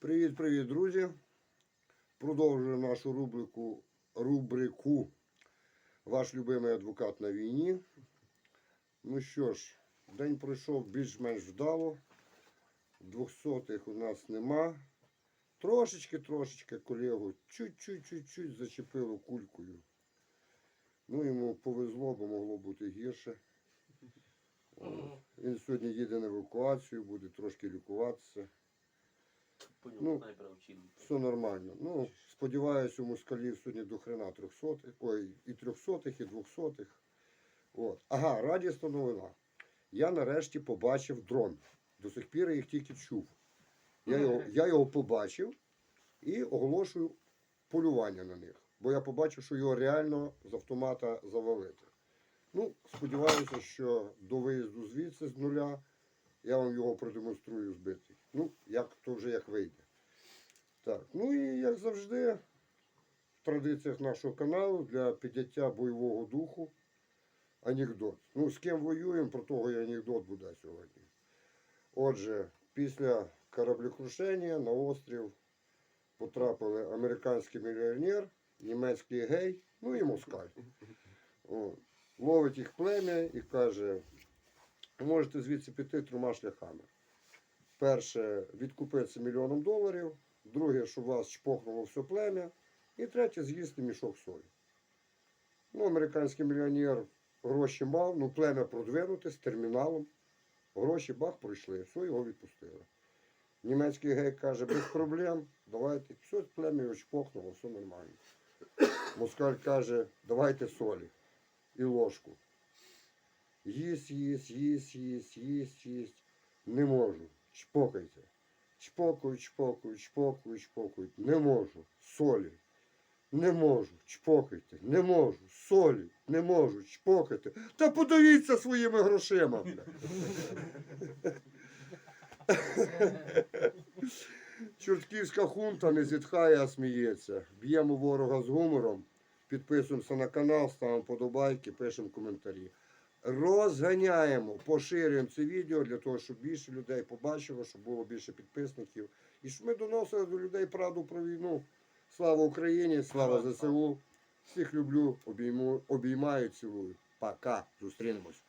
Привіт-привіт, друзі! Продовжуємо нашу рубрику, рубрику Ваш любимий адвокат на війні. Ну що ж, день пройшов більш-менш вдало. Двохсотих у нас нема. Трошечки-трошечки колегу чуть-чуть-чуть зачепило кулькою. Ну, йому повезло, бо могло бути гірше. Він сьогодні їде на евакуацію, буде трошки лікуватися. Ну, вчили. Все нормально. Ну, сподіваюся, у москалів сьогодні до хрена трьохсотих. Ой, і трьохсотих, і двохсотих. От. Ага, радісна новина. Я нарешті побачив дрон. До сих пір я їх тільки чув. Я його, я його побачив і оголошую полювання на них. Бо я побачив, що його реально з автомата завалити. Ну, сподіваюся, що до виїзду звідси з нуля я вам його продемонструю збитий. Ну, як то вже як вийде. Ну і як завжди, в традиціях нашого каналу для підняття бойового духу анекдот. Ну, з ким воюємо, про того і анекдот буде сьогодні. Отже, після кораблекрушення на острів потрапили американський мільйонер, німецький гей, ну і москаль. Ловить їх плем'я і каже, можете звідси піти трьома шляхами. Перше, відкупитися мільйоном доларів, друге, щоб вас чпохнуло все плем'я, і третє з'їсти мішок солі. Ну, американський мільйонер гроші мав, ну плем'я продвинуте з терміналом. Гроші бах пройшли, все, його відпустили. Німецький гей каже, без проблем, давайте. Все, плем'я його чпохнуло, все нормально. Москаль каже, давайте солі і ложку. Їсть, їсть, їсть, їсть, їсть, їсть. Не можу. Чпокайте. Чпокаю, чпокаю, чпокаю, чпокаю. Не можу. Солі. Не можу. Чпокайте. Не можу. Солі. Не можу. Чпокайте. Та подивіться своїми грошима. Чортківська хунта не зітхає, а сміється. Б'ємо ворога з гумором. Підписуємося на канал, ставимо подобайки, пишемо коментарі. Розганяємо, поширюємо це відео для того, щоб більше людей побачило, щоб було більше підписників. І щоб ми доносили до людей правду про війну. Слава Україні, слава ЗСУ. Всіх люблю, обійму, обіймаю, цілую. Пока. Зустрінемось.